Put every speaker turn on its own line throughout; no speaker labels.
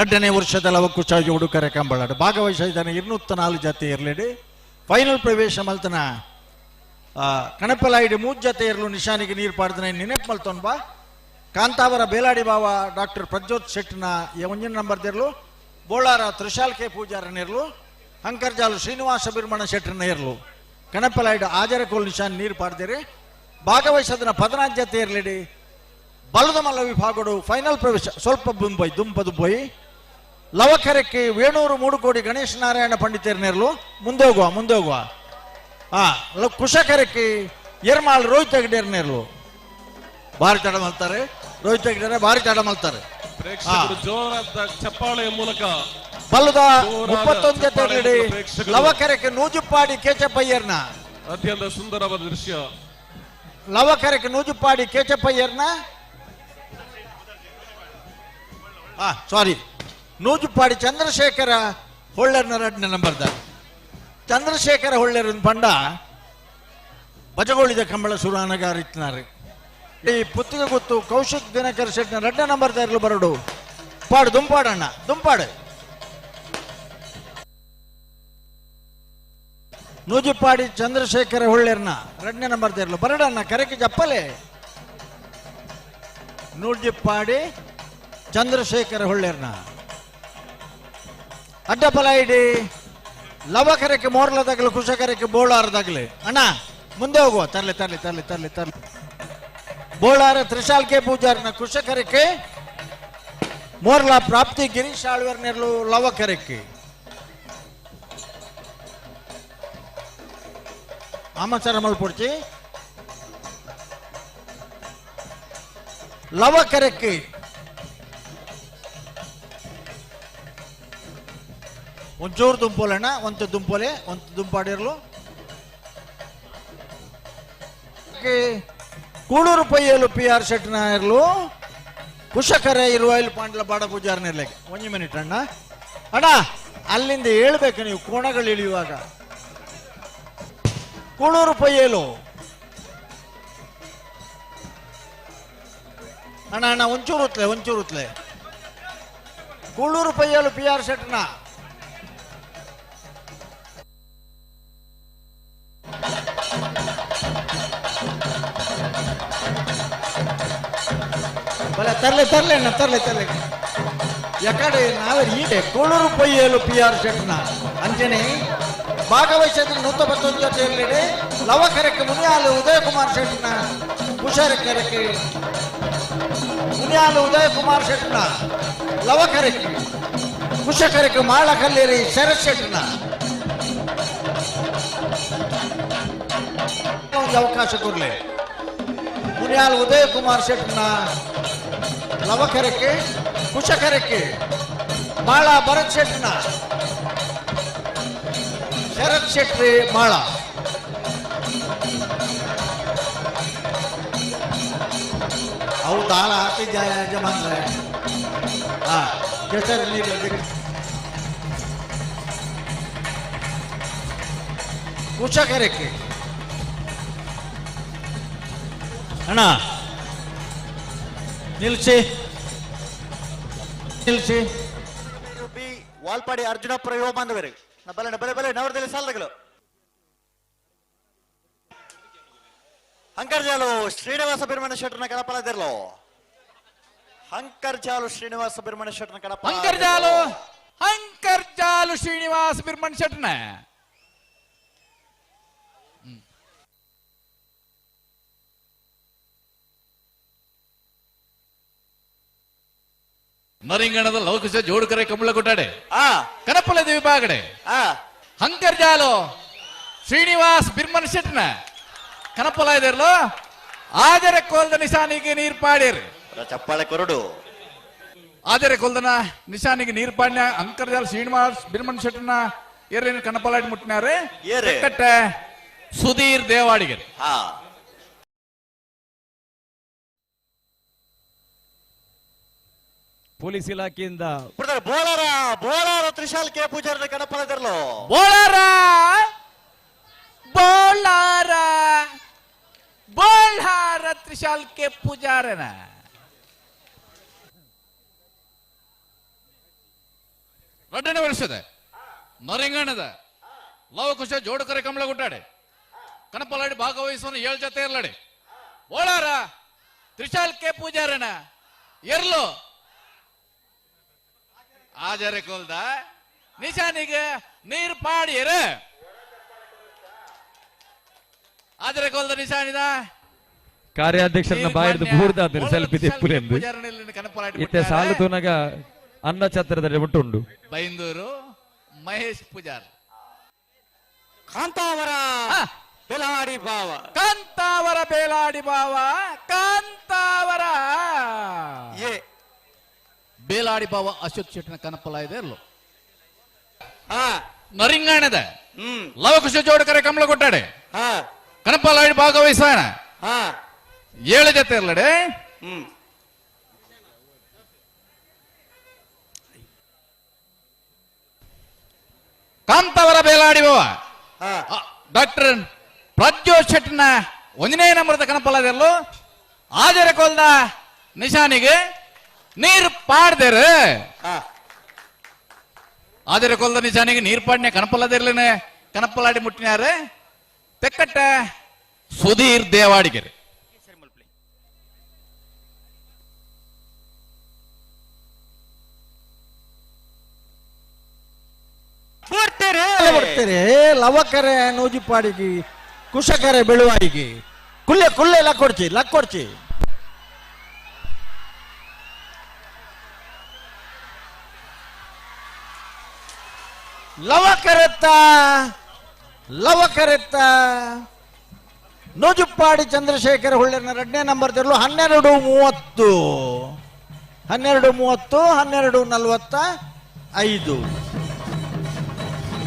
ಎರಡನೇ ವರ್ಷದ ಲವಕುಶ ಉಡುಕರೆ ಕಂಬಳಾಡು. ಭಾಗವಹಿಸಿದ್ದಾನೆ ಇನ್ನೂತ್ತ ನಾಲ್ಕು ಜತೆ ಇರಲಿಡಿ. ಫೈನಲ್ ಪ್ರವೇಶ ಮಲ್ತನ ಕಣಪಲಾಯಿಡಿ ಮೂಜ್ ಜತೆ ಇರಲು, ನಿಶಾನಿಗೆ ನೀರು ಪಾಡ್ದನೆ, ನೆನಪು ಮಲ್ತೊನ್ ಬಾ. ಕಾಂತಾವರ ಬೇಲಾಡಿ ಬಾವ ಡಾಕ್ಟರ್ ಪ್ರಜ್ಯೋತ್ ಶೆಟ್ನ ನಂಬರ್ ಇರಲು ಬೋಳಾರ ತ್ರಿಶಾಲ್ ಕೆ ಪೂಜಾರನ ಇರಲು ಅಂಕರ್ಜಾಲು ಶ್ರೀನಿವಾಸ ಬಿರ್ಮಣ ಶೆಟ್ರನ ಇರಲು. ಕಣಪಲಾಯಿಡು ಆಜರಕೋಲ್ ನಿಶಾನ್ ನೀರು ಪಾಡ್ದಿರಿ. ಭಾಗವಹಿಸೋದನ್ನ ಪದನಾಜ್ ಜತೆ ಇರಲಿಡಿ. ಬಲದ ಮಲ್ಲ ವಿಭಾಗಗಳು ಫೈನಲ್ ಪ್ರವೇಶ. ಸ್ವಲ್ಪ ದುಂಬೈ ದುಂಪದು ದುಂಬೈ ಲವಕರಕ್ಕೆ ವೇಣೂರು ಮೂಡುಕೋಡಿ ಗಣೇಶ ನಾರಾಯಣ ಪಂಡಿತರನ್ನಿರಲು ಮುಂದೋಗುವ ಮುಂದೋಗುವ. ಆ ಕುಶಕರಕ್ಕೆ ಎರ್ಮಾಳ್ ರೋಹಿತ್ ಹೆಗ್ಡೇರ್ನಿರಲು ಭಾರಿ ತಡ ಮಲ್ತಾರೆ. ರೋಹಿತ್ ಹೆಗ್ಡೇರ ಭಾರಿ ತಡ ಮಲ್ತಾರೆ.
ಜೋರಾದ ಚಪ್ಪಾಳೆಯ ಮೂಲಕ
ಬಲ್ಲದ ಮುಪ್ಪತ್ತೊಂದು ಜೊತೆ. ಲವಕರಕ್ಕೆ ನೂಜುಪಾಡಿ ಕೇಚಪ್ಪಯ್ಯರ್ನ.
ಅತ್ಯಂತ ಸುಂದರವಾದ ದೃಶ್ಯ.
ಲವಕರಕ್ಕೆ ನೂಜುಪಾಡಿ ಕೇಚಪ್ಪಯ್ಯರ್ನ. ಸಾರಿ ನೂಜುಪಾಡಿ ಚಂದ್ರಶೇಖರ ಹೊಳ್ಳೆರ್ನ ಎರಡನೇ ನಂಬರ್ದ ಚಂದ್ರಶೇಖರ ಹೊಳ್ಳೆರನ್ ಪಂಡ ಬಜಗೋಳಿದ ಕಂಬಳ ಸುರಾನಗಾರ ಇತ್ತಿನಾರೆ ಈ ಪುತ್ತಿಗೆ ಗೊತ್ತು ಕೌಶಿಕ್ ದಿನಕರ್ ಶೆಟ್ನ ರಡ್ನ ನಂಬರ್ ಇರಲು ಬರಡು. ಪಾಡು ದುಂಪಾಡಣ್ಣ ದುಂಪಾಡು. ನೂಜುಪಾಡಿ ಚಂದ್ರಶೇಖರ ಹೊಳ್ಳೆರ್ನ ರಡ್ನ ನಂಬರ್ ಇರಲು ಬರಡಣ್ಣ ಕರೆಕ್ಕೆ ಜಪ್ಪಲೆ ನೂಜುಪಾಡಿ ಚಂದ್ರಶೇಖರ ಹೊಳ್ಳೆರ್ನ. ಅಡ್ಡಪಲಾಯಿಡಿ ಲವಕರಕ್ಕೆ ಮೋರ್ಲದಾಗಲಿ ಕುಶಕರಕ್ಕೆ ಬೋಳಾರದಾಗಲಿ. ಅಣ್ಣ, ಮುಂದೆ ಹೋಗುವ. ತರ್ಲಿ ತರ್ಲಿ ತರ್ಲಿ ತರ್ಲಿ ತರ್ಲಿ. ಬೋಳಾರ ತ್ರಿಶಾಲ್ಕೆ ಪೂಜಾರನ ಕುಶಕರಕ್ಕೆ ಮೋರ್ಲ ಪ್ರಾಪ್ತಿ ಗಿರೀಶ್ ಆಳ್ವರ್ನೆರ್ಲು ಲವಕರಕ್ಕೆ ಆಮಚಾರ ಮಲ್ಪೊಡ್ಚಿ ಲವಕರಕ್ಕೆ ಒಂಚೂರು ದುಂಪೋಲಣ್ಣ ಒಂದು ದುಂಪೋಲೆ, ಒಂದು ದುಂಪಾಡಿರ್ಲು. ಕೂಡೂರು ಪೈಯಲು ಪಿ ಆರ್ ಶೆಟ್ನ ಇರ್ಲು. ಕುಶಕರ ಇರುವ ಇಲ್ಲಿ ಪಾಂಡ್ಲ ಬಾಡ ಪೂಜಾರನ ಇರ್ಲಿಕ್ಕೆ. ಒಂದು ಮಿನಿಟ್ ಅಣ್ಣ. ಅಣ್ಣ, ಅಲ್ಲಿಂದ ಹೇಳ್ಬೇಕು ನೀವು ಕೋಣಗಳು ಇಳಿಯುವಾಗ. ಕೂಳೂರು ಪೈಯಲು ಅಣ್ಣ ಅಣ್ಣ, ಒಂಚೂರು ಉತ್ಲೆ ಒಂಚೂರು ಉತ್ಲೆ. ಕೂಳೂರು ಪೈಯಲು ಪಿ ಆರ್ ಶೆಟ್ನ ಬಲ ತರ್ಲೆ, ತರಲೆ ಅಣ್ಣ, ತರ್ಲೆ, ತರಲೆ. ಯಾಕಡೆ ನಾವೇ ಹೀಗೆ ಕೋಳೂರು ಪೊಯ್ಯಲು ಪಿ ಆರ್ ಶೆಟ್ನ? ಅಂಜನೆ ಭಾಗವಹಿಸಿದ ನೂತ ಮತ್ತೊಂದು ಜೊತೆಯಲ್ಲಿ ಲವಕರಕ್ಕೆ ಮುನಿಯಾಲು ಉದಯ ಕುಮಾರ್ ಶೆಟ್ನ? ಕುಶಾರಕರಕ್ಕೆ ಮುನಿಯಾಲು ಉದಯಕುಮಾರ್ ಶೆಟ್ನ? ಲವಕರಕ್ಕೆ? ಕುಶಕರಕ್ಕೆ ಮಾಳಕಲ್ಲೇರಿ ಶರತ್ ಶೆಟ್ನ? ಒಂದು ಅವಕಾಶ ಕೊಡಲಿ. ಮುನಿಯಾಲ್ ಉದಯಕುಮಾರ್ ಶೆಟ್ನ? ಲವಕರಕ್ಕೆ ಕುಶಕರಕ್ಕೆ ಮಾಳ ಭರತ್ ಶೆಟ್ನ ಶರತ್ ಶೆಟ್ಟಿ ಮಾಳ. ಅವು ತಾಳ ಹಾಕಿದ್ದ ಯಜಮಾನ್ರೆ? ಹಾ ಎದುರು. ಕುಶಕರಕ್ಕೆ. ಅಣ್ಣ ನಿಲ್ಸಿ. ನಿಲ್ಸಿ.
ಬಿ ವಾಲ್ಪಾಡಿ ಅರ್ಜುನಪುರ ಯುವ ಬಾಂಧವರಿಗೆ ಬಲೆ ಬಲೆ ಬಲೆ ನವರದಲ್ಲಿ ಸಾಲಗಳು. ಅಂಕರ್ಜಾಲು ಶ್ರೀನಿವಾಸ ಬಿರ್ಮಣ ಶೆಟ್ಟರ್ನ ಕಡಪಲದಿರ್ಲು ಅಂಕರ್ಜಾಲು ಶ್ರೀನಿವಾಸ ಬಿರ್ಮಣ ಶೆಟ್ಟರ್ನ ಕಣಪ
ಅಂಕರ್ಜಾಲು ಅಂಕರ್ಜಾಲು ಶ್ರೀನಿವಾಸ ಬಿರ್ಮಣ ಶೆಟ್ನ ಮರಿಂಗಣದ ಲೌಕಿಸ ಜೋಡುಕರೆ ಕಂಬಳ ಕೊಟ್ಟಾಡೆ
ಆ.
ಕನಪಲದ ವಿಭಾಗಡೆ
ಆ.
ಅಂಕರ್ಜಾಲು ಶ್ರೀನಿವಾಸ್ ಬಿರ್ಮನ್ ಶೆಟ್ನ. ಕನಪಲ ಇದಿರ್ಲು ಆದರೆ ಕೋಲ್ದ ನಿಶಾನಿಗೆ ನೀರ್ ಪಾಡಿರ್
ಚಪ್ಪಾಳೆ ಕೊರಡು.
ಆದರೆ ಕೊಲ್ದನ ನಿಶಾನಿಗೆ ನೀರ್ ಪಾಡ್ನ ಅಂಕರ್ಜಾಲ ಶ್ರೀನಿವಾಸ್ ಬಿರ್ಮನ್ ಶೆಟ್ನ ಏರೇನು ಕನಪಲಾಡಿ ಮುಟ್ಟಿನಾರೆ? ಕಟ್ಟೆ ಸುಧೀರ್ ದೇವಾಡಿಗೆ
ಹಾ.
ಪೊಲೀಸ್ ಇಲಾಖೆಯಿಂದ.
ಬೋಳಾರ ಬೋಳಾರ ತ್ರಿಶಾಲ್ ಕೆ ಪೂಜಾರನ ಕಡಪಲದಿರ್ಲು
ಬೋಳಾರ ಬೋಳಾರ ಬೋಳಾರ ತ್ರಿಶಾಲ್ ಕೆ ಪೂಜಾರನ. ಎರಡನೇ ವರ್ಷದ ನರಿಂಗಣದ ಲವಕುಶ ಜೋಡಕರೆ ಕಮಲ ಗುಟ್ಟಾಡೆ. ಕಣಪಲಾಡಿ ಭಾಗವಹಿಸುವ ಏಳು ಜೊತೆ ಇರ್ಲಾಡಿ. ಓಳಾರ ತ್ರಿಶಾಲ್ ಕೆ ಪೂಜಾರನ ಎರ್ಲು ಆಜರೆ ಕೊಲ್ದ? ನಿಶಾನಿಗೆ ನೀರ್ ಪಾಡಿಯರ. ಆಜರೆ ಕೊಲ್ದ ನಿಶಾನಿದ?
ಕಾರ್ಯಾಧ್ಯಕ್ಷರನ್ನ ಬಾಯಿಡ್ದು ಬೂರ್ದಾದ್ರೆ ಸೆಲ್ಫಿ ತೆಪ್ಪುಲೆಂದು ಇತ್ತೆ ಸಾಲು ತೂನಗ ಅನ್ನ ಛತ್ರದಲ್ಲಿ ಉಂಟುಂಡು.
ಬೈಂದೂರು ಮಹೇಶ್ ಪೂಜಾರ್.
ಕಾಂತಾವರ ಬೇಲಾಡಿ ಬಾವ ಭಾವ.
ಕಾಂತಾವರ ಬೇಲಾಡಿ ಬಾವ ಕಾಂತಾವರ.
ಏ
ಬೇಲಾಡಿ ಬಾವ ಅಶೋಕ್ ಶೆಟ್ಟಿನ ಕನಪಲ ಇದೆ ಇರ್ಲು
ಹಾ.
ನರಿಂಗಾಣದ.
ಹ್ಮ್.
ಲವಕುಶ ಜೋಡಕರೆ ಕಮಲ ಕೊಟ್ಟಾಡೆ.
ಹಾ.
ಕನಪಲಾಡಿ ಭಾಗವಹಿಸೋಣ
ಹಾ.
ಏಳು ಜೊತೆ ಇರ್ಲಡೆ.
ಹ್ಮ್.
ಕಾಂತಾವರ ಬೇಲಾಡಿ ಬಾವ
ಹಾ
ಡಾಕ್ಟರ್ ಪ್ರಜ್ಯೋತ್ ಶೆಟ್ಟಿನ ಒಂದನೇ ಇದೆ ಕನಪಲದೆಲ್ಲೂ ಆಜರೆ ಕೋಲ್ದ ನಿಶಾನಿಗೆ. ನೀರು ಪಾಡ್ದೇರ.
ಹಾ.
ಆದರೆ ಕೊಲ್ದ ನಿಜಾನಿಗೆ ನೀರ್ ಪಾಡ್ನೆ ಕನಪಲ್ಲದಿರ್ಲೇನೆ. ಕನಪಲ್ಲಾಡಿ ಮುಟ್ಟಿನಾರೆ ತೆಕ್ಕಟ್ಟ ಸುಧೀರ್ ದೇವಾಡಿಗೆರೆ.
ಬರ್ತೀರಿ.
ಬರ್ತೀರಿ. ಲವಕರೆ ನೂಜಿಪಾಡಿಗೆ ಕುಶಕರೆ ಬೆಳುವಾಡಿಗೆ ಕುಲ್ಲೆ ಕುಲ್ಲೆ ಲಕ್ಕೊಡ್ಚಿ ಲಕ್ಕೊಡ್ಚಿ. ಲವಕರೆತ್ತ ಲವಕರೆತ್ತ. ನೂಜುಪ್ಪಾಡಿ ಚಂದ್ರಶೇಖರ ಹುಳ್ಳಿನ ಎರಡನೇ ನಂಬರ್ ತೆರಳು ಹನ್ನೆರಡು ಮೂವತ್ತು. ಹನ್ನೆರಡು ಮೂವತ್ತು ಹನ್ನೆರಡು ನಲವತ್ತ ಐದು.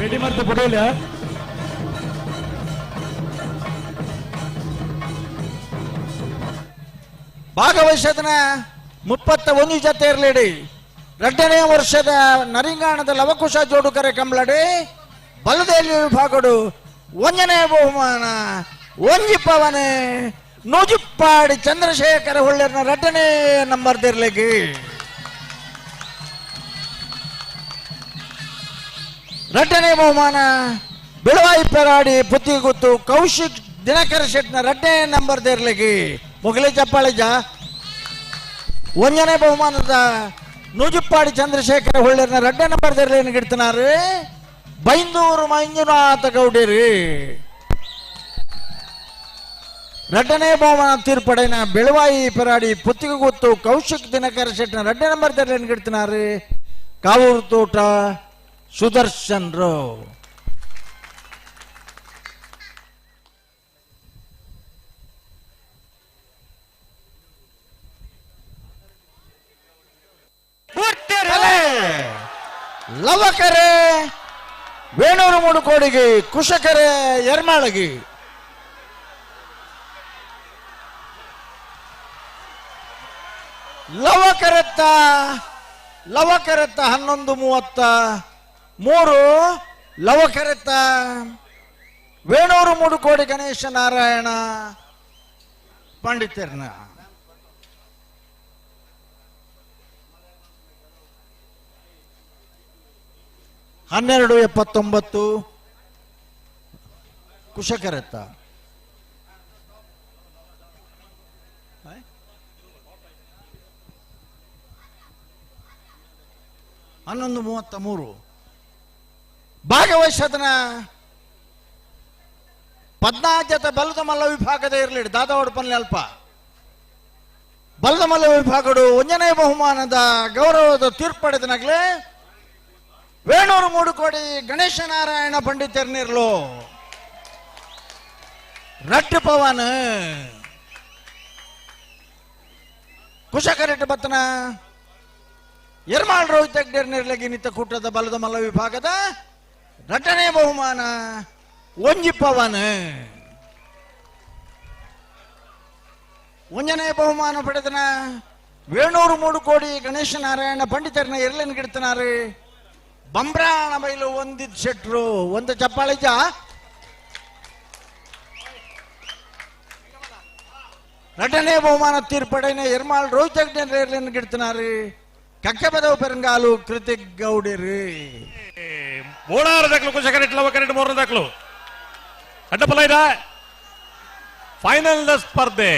ರೆಡಿ ಮಾಡ್ತಾ ಬಿಡೋಲ್ಲ
ಭಾಗವಹಿಸದನ ಮುಪ್ಪತ್ತ ಒಂದು ಜೊತೆ ಇರಲಿಡಿ ಎರಡನೇ ವರ್ಷದ ನರಿಂಗಾಣದ ಲವಕುಶ ಜೋಡುಕರೆ ಕಂಬಳಡಿ ಬಲದಲ್ಲಿ ವಿಭಾಗಡು, ಒಂದನೇ ಬಹುಮಾನ ಒಂಜಿಪ್ಪವನೇ ನೂಜಿಪ್ಪಾಡಿ ಚಂದ್ರಶೇಖರ ಹುಳ್ಳರ್ನ ರಟನೆ ನಂಬರ್ ದಿರ್ಲಿಗೆ. ರಟನೆ ಬಹುಮಾನ, ಬಿಳವಾಯಿ ಪೆರಾಡಿ ಪುತ್ತಿಗುತ್ತು ಕೌಶಿಕ್ ದಿನಕರ ಶೆಟ್ನ ರಟ್ಟೆ ನಂಬರ್ ತಿರ್ಲಿಕ್ಕೆ ಮುಗಲಿ ಚಪ್ಪಾಳಿಜ. ಒಂದನೇ ಬಹುಮಾನದ ನೂಜುಪ್ಪಾಡಿ ಚಂದ್ರಶೇಖರ ಹೊಳ್ಳಿನ ರಡ್ಡೆ ನಂಬರ್ ದೇರ್ಲಿ ಗಿಡ್ತನಾರು? ಬೈಂದೂರು ಮಂಜುನಾಥ ಗೌಡಿರಿ. ರಡ್ಡನೇ ಭವನ ತೀರ್ಪಡೆನ ಬೆಳವಾಯಿ ಪೆರಾಡಿ ಗೊತ್ತು ಕೌಶಿಕ್ ದಿನಕರ ಶೆಟ್ಟನ ರಡ್ಡೆ ನಂಬರ್ ದೇರ್ಲಿ ಗಿಡ್ತನಾರು? ಕಾವೂರು ತೋಟ ಲವಕರೆ ವೇಣೂರು ಮುಡುಕೋಡಿಗೆ, ಕುಶಕರೆ, ಎರ್ಮಾಳಗಿ. ಲವಕರೆತ್ತ ಲವಕರೆತ್ತ ಹನ್ನೊಂದು ಮೂವತ್ತ, ಮೂರು, ಲವಕರೆತ್ತ ವೇಣೂರು ಮುಡುಕೋಡಿ ಗಣೇಶ ನಾರಾಯಣ ಪಂಡಿತರ್ನ ಹನ್ನೆರಡು ಎಪ್ಪತ್ತೊಂಬತ್ತು. ಕುಶಕರತ್ತ. ಹನ್ನೊಂದು ಮೂವತ್ತ ಮೂರು. ಭಾಗವಹಿಸದನ ಪದ್ನಾದ್ಯತ ಬಲದ ಮಲ್ಲ ವಿಭಾಗದ ಇರಲಿ ದಾದಾವಡ್ ಪನ್ಲೆ ಅಲ್ಪ. ಬಲದ ಮಲ್ಲ ವಿಭಾಗಡು ಒಂದನೇ ಬಹುಮಾನದ ಗೌರವದ ತೀರ್ಪಡೆದನಾಗ್ಲೇ ವೇಣೂರು ಮೂಡುಕೋಡಿ ಗಣೇಶ ನಾರಾಯಣ ಪಂಡಿತರ್ನಿರ್ಲು ರಟ್ಟು ಪವನ್. ಕುಶಕರೆಟ್ ಬತ್ತನ ಎರ್ಮಾಳ್ ರೋಹಿತ್ ನಿರ್ಲಗಿ ನಿತ್ತ ಕೂಟದ ಬಲದ ಮಲ್ಲ ವಿಭಾಗದ ರಟನೆ ಬಹುಮಾನ ಒಂಜಿ ಪವನ್. ಒಂಜನೇ ಬಹುಮಾನ ಪಡೆದನ ವೇಣೂರು ಮೂಡುಕೋಡಿ ಗಣೇಶ ನಾರಾಯಣ ಪಂಡಿತರನ್ನ ಎರ್ಲೆನ್ ಗಿಡ್ತನಾರು. ಬಂಬ್ರಾಣ ಬೈಲು ಒಂದಿದ್ ಶೆಟ್ರು ಒಂದು ಚಪ್ಪಾಳಿಜ ನಟನೆ ಬಹುಮಾನ ತೀರ್ಪಡೆನ ಎರ್ಮಾಳ್ ರೋಹಿತ್ ಎರ್ಲೆನ್ ಗಿಡ್ತನಾರು ಕಕ್ಕೆಪದವು ಪೆರಂಗಾಲು ಕೃತಿಕ್ ಗೌಡಿರಿ
ಮೂಡಾರು ದಾಖಲು ಕುಶಕರೆಟ್ ಲವಕರೆಟ್ ಮೂರನೇ ದಾಖಲು ಅಡ್ಡಫಲ ಇದೆ ಫೈನಲ್ ದ ಸ್ಪರ್ಧೆ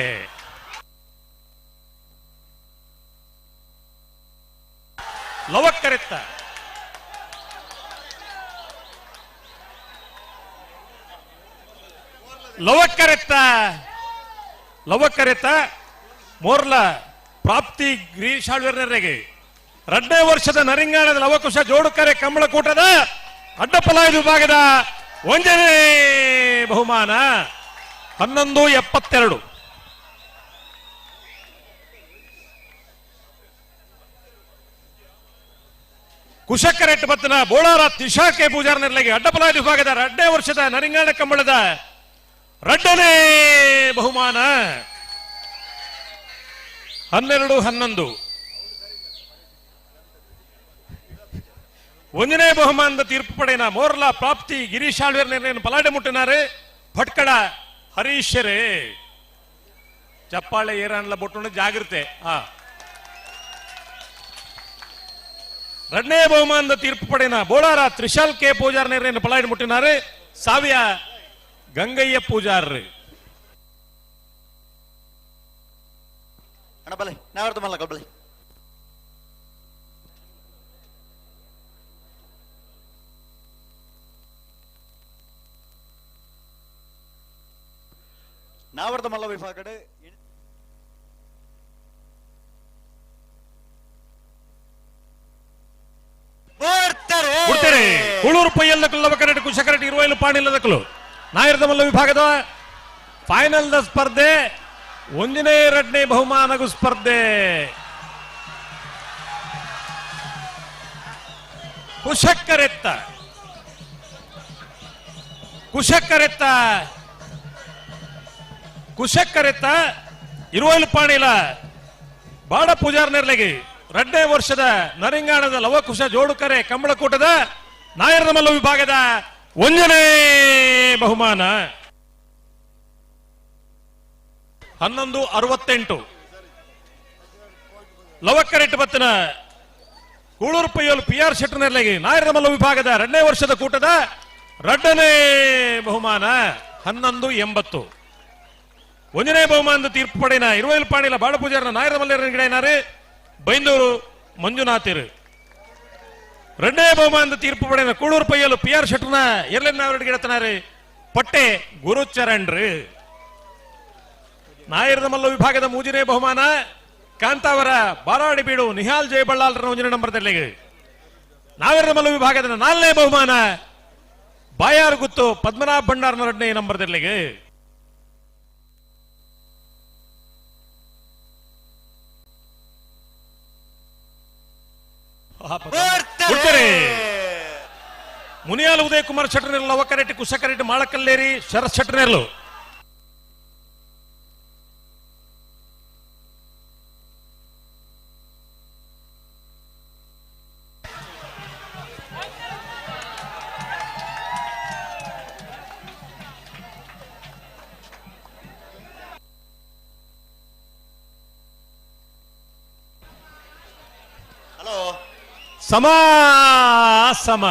ಲವಕ್ಕರೆತ್ತ ಲವಕ್ಕರೆತ್ತ ಲವಕ್ಕರೆತ್ತ ಮೋರ್ಲ ಪ್ರಾಪ್ತಿ ಗ್ರೀಶಾಳ್ವರ್ನರಿಗೆ ಎರಡನೇ ವರ್ಷದ ನರಿಂಗಾಣದ ಲವಕುಶ ಜೋಡುಕರೆ ಕಂಬಳಕೂಟದ ಅಡ್ಡಪಲಾಯದ ವಿಭಾಗದ ಒಂದನೇ ಬಹುಮಾನ. ಹನ್ನೊಂದು ಎಪ್ಪತ್ತೆರಡು. ಕುಶಕರೆಟ್ ಬತ್ತನ ಬೋಳಾರ ತಿಶಾಕೆ ಪೂಜಾರ ಅಡ್ಡಪಲಾಯ ವಿಭಾಗದ ಎರಡನೇ ವರ್ಷದ ನರಿಂಗಾಣ ಕಂಬಳದ ಎರಡನೇ ಬಹುಮಾನ. ಹನ್ನೆರಡು, ಹನ್ನೊಂದು. ಒಂದನೇ ಬಹುಮಾನದ ತೀರ್ಪು ಪಡೆನ ಮೋರ್ಲಾ ಪ್ರಾಪ್ತಿ ಗಿರೀಶಾಳ್ವೇರ್ ನಿರ್ಣಯನ ಪಲಾಡೆ ಮುಟ್ಟಿನಾರೆ? ಭಟ್ಕಳ ಹರೀಶರೇ. ಚಪ್ಪಾಳೆ ಏರನ್ಲ ಬೊಟ್ಟು ಜಾಗ್ರತೆ ಆ ಎರಡನೇ ಬಹುಮಾನದ ತೀರ್ಪು ಪಡೆನ ಬೋಳಾರ ತ್ರಿಶಾಲ್ ಕೆ ಪೂಜಾರ್ ನಿರ್ಣಯನ ಪಲಾಡಿ ಮುಟ್ಟಿನಾರೆ? ಸಾವಿಯ ಗಂಗಯ್ಯ ಪೂಜಾರ್ರಿ
ಅಣ್ಣ ಬಲೆ ನಾವರ್ದು ಮಲ್ಲ ಬಲೆ ನಾವರ್ದ ಮಲ್ಲ ವಿಭಾಗಡ್
ಬಿಡ್ತೇನೆ ಕುಳೂರು ಪೈಯಲ್ ದಕ್ಕಲು ಕರೆಕ್ಟ್ ಕುಶ ಕರೆಕ್ಟ್ ಇರುವೈಲು ಪಾಣಿಲ್ಲ ದಕ್ಕಲು ನಾಯರದ ಮಲ್ಲ ವಿಭಾಗದ ಫೈನಲ್ ದ ಸ್ಪರ್ಧೆ, ಒಂದನೇ ಎರಡನೇ ಬಹುಮಾನಗು ಸ್ಪರ್ಧೆ. ಕುಶಕ್ಕರೆತ್ತ. ಕುಶಕ್ಕರೆತ್ತ. ಕುಶಕ್ಕರೆತ್ತ ಇರುವಲ್ ಪಾಣಿಲ. ಬಾಡ ಪೂಜಾರ್ ನೆರ್ಲೆಗಿ ಎರಡನೇ ವರ್ಷದ ನರಿಂಗಾಣದ ಲವಕುಶ ಜೋಡುಕರೆ ಕಂಬಳಕೂಟದ ನಾಯರದ ಮಲ್ಲ ವಿಭಾಗದ ಒಂದನೇ ಬಹುಮಾನ. ಹನ್ನೊಂದು ಅರವತ್ತೆಂಟು. ಬತ್ತನ ಕೂಳೂರು ಪೈಯೋಲು ಪಿ ಆರ್ ಶೆಟ್ಟರ್ ನೆರಲಿಗೆ ನಾಯರದ ಮಲ್ಲ ವಿಭಾಗದ ಎರಡನೇ ವರ್ಷದ ಕೂಟದ ರಡ್ಡನೇ ಬಹುಮಾನ ಹನ್ನೊಂದು ಎಂಬತ್ತು. ಒಂದನೇ ಬಹುಮಾನದ ತೀರ್ಪು ಪಡೆಯ ಇರುವ ಪಾಣಿಲ ನಾಯರ ಮಲ್ಲೇರನ ಗಿಡ ಬೈಂದೂರು ಮಂಜುನಾಥಿರು ಎರಡನೇ ಬಹುಮಾನದ ತೀರ್ಪು ಪಡೆದ ಕೂಳೂರು ಪೈಯಲು ಪಿ ಆರ್ ಶೆಟ್ಟರ್ನ ಎರಲೆನ್ನ ಅವರಿಗೆ ಗಿಡತನಾರೆ ಪಟ್ಟೆ ಗುರುಚರಣ್ರು ನಾಯರದ ಮಲ್ಲ ವಿಭಾಗದ ಮೂಜನೇ ಬಹುಮಾನ ಕಾಂತಾವರ ಬಾರಾಡಿ ಬೀಡು ನಿಹಾಲ್ ಜಯಬಳ್ಳಾಲ್ರ ಒಂದನೇ ನಂಬರ್ದಲ್ಲಿ ನಾವೆರದ ಮಲ್ಲ ವಿಭಾಗದ ನಾಲ್ನೇ ಬಹುಮಾನ ಬಾಯಾರ್ ಗುತ್ತು ಪದ್ಮನಾಭ ಭಂಡಾರ್ನ ಎರಡನೇ ನಂಬರ್ದಲ್ಲಿಗೆ ಬಿಡ್ತಾರೆ ಮುನಿಯಾಲ್ ಉದಯ್ ಕುಮಾರ್ ಶೆಟ್ಟರ್ನೆಲ್ಲ ಒಕ್ಕರೆಟ್ಟಿ ಕುಶಕರೆಟ್ಟಿ ಮಾಳಕಲ್ಲೇರಿ ಶರತ್ ಶೆಟ್ಟರ್ನೆಲ್ಲು ಸಮ ಸಮ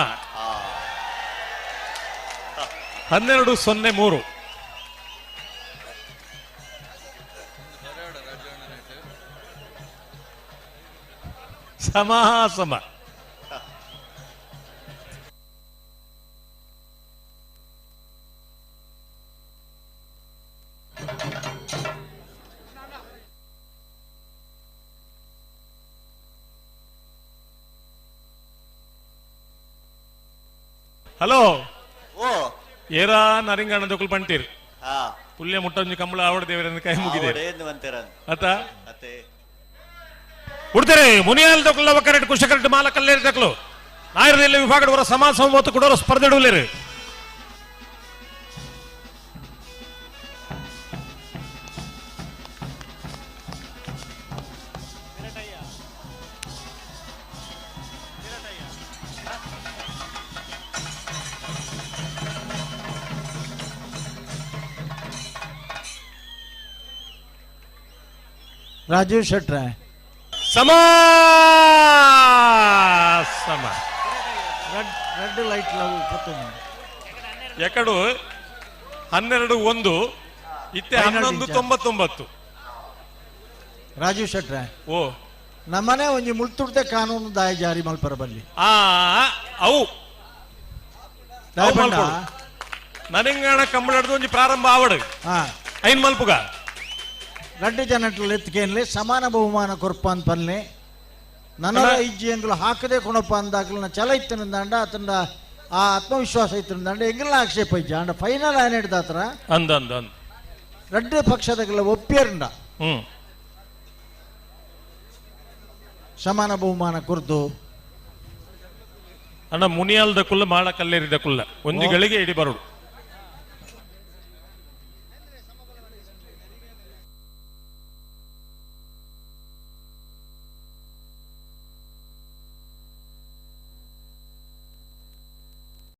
ಹನ್ನೆರಡು ಸೊನ್ನೆ ಮೂರು. ಸಮ ಸಮ ಹಲೋ.
ಓ.
ಏರಾ ನರಿಂಗಣ ದೊಕ್ಕಲ್ ಪಂಟೀರ್
ಹಾ.
ಪುಲ್ಯ ಮುಟ್ಟೊಂಜಿ ಕಂಬಳ ಆವಡ ದೇವರನ್ನ ಕೈ ಮುಗಿದೆ.
ಅವಡೇಂದು ಅಂತೀರ
ಆತ
ಅತ್ತೆ?
ಉಡ್ತಾರೆ ಮುನಿಯಾಲ್ ದೊಕ್ಕಲ್ ಕರೆಕ್ಟ್ ಕುಶಕರೆಟ್ ಮಾಲ ಕಲ್ಲೇರಿ ದಕ್ಕಲು ನಾಯರದಲ್ಲಿ ವಿಭಾಗದವರ ಸಮಾಜ ಸಂವತ್ತು ಕೊಡೋರು ಸ್ಪರ್ಧೆ
ರಾಜೀವ್ ಶೆಟ್ರೆ.
ಸಮ ಸಮ.
ರೆಡ್ ರೆಡ್ ಲೈಟ್ ಲವ್
ಎಕಡು ಹನ್ನೆರಡು ಒಂದು ಇತ್ತೆ ಹನ್ನೊಂದು. ತೊಂಬತ್ತೊಂಬತ್ತು.
ರಾಜೀವ್ ಶೆಟ್ರೆ
ಓ.
ನಮ್ಮನೆ ಒಂಜಿ ಮುಳ್ತುಡ್ದೆ ಕಾನೂನು ದಾಯ ಜಾರಿ ಮಲ್ಪರ ಬಲ್ಲಿ.
ಆ ಅವು. ನನಿಂಗಣ. ಕಂಬಳಡ್ದು ಒಂಜಿ ಪ್ರಾರಂಭ ಆವಡು.
ಹಾ.
ಐನ್ ಮಲ್ಪುಗ.
ಗಡ್ಡ ಜನಟ್ಲ ಎತ್ಕೇನ್ಲಿ ಸಮಾನ ಬಹುಮಾನ ಕೊರಪ್ಪ ಅಂತ ಬನ್ನಿ ನನ್ನ ಇಜ್ಜಿ ಎಂಗ್ಲು ಹಾಕದೆ ಕೊಣಪ್ಪ ಅಂದಾಕಲು ನಾ ಚಲ ಇತ್ತಿನಿಂದ ಆತನ ಆ ಆತ್ಮವಿಶ್ವಾಸ ಇತ್ತಿನಿಂದ ಎಂಗಿಲ್ಲ ಆಕ್ಷೇಪ ಇಜ್ಜ? ಅಂಡ ಫೈನಲ್ ಆಯ್ನ ಹಿಡ್ದಾತ್ರ
ಅಂದ ಅಂದ
ರಡ್ಡ ಪಕ್ಷದಗೆಲ್ಲ ಒಪ್ಪಿಯರ್ಂಡ. ಸಮಾನ ಬಹುಮಾನ ಕುರ್ದು
ಅಣ್ಣ ಮುನಿಯಾಲ್ದ ಕುಲ್ಲ ಮಾಳ ಕಲ್ಲೇರಿದ ಕುಲ್ಲ. ಒಂದು ಗಳಿಗೆ ಇಡಿ ಬರೋಡು.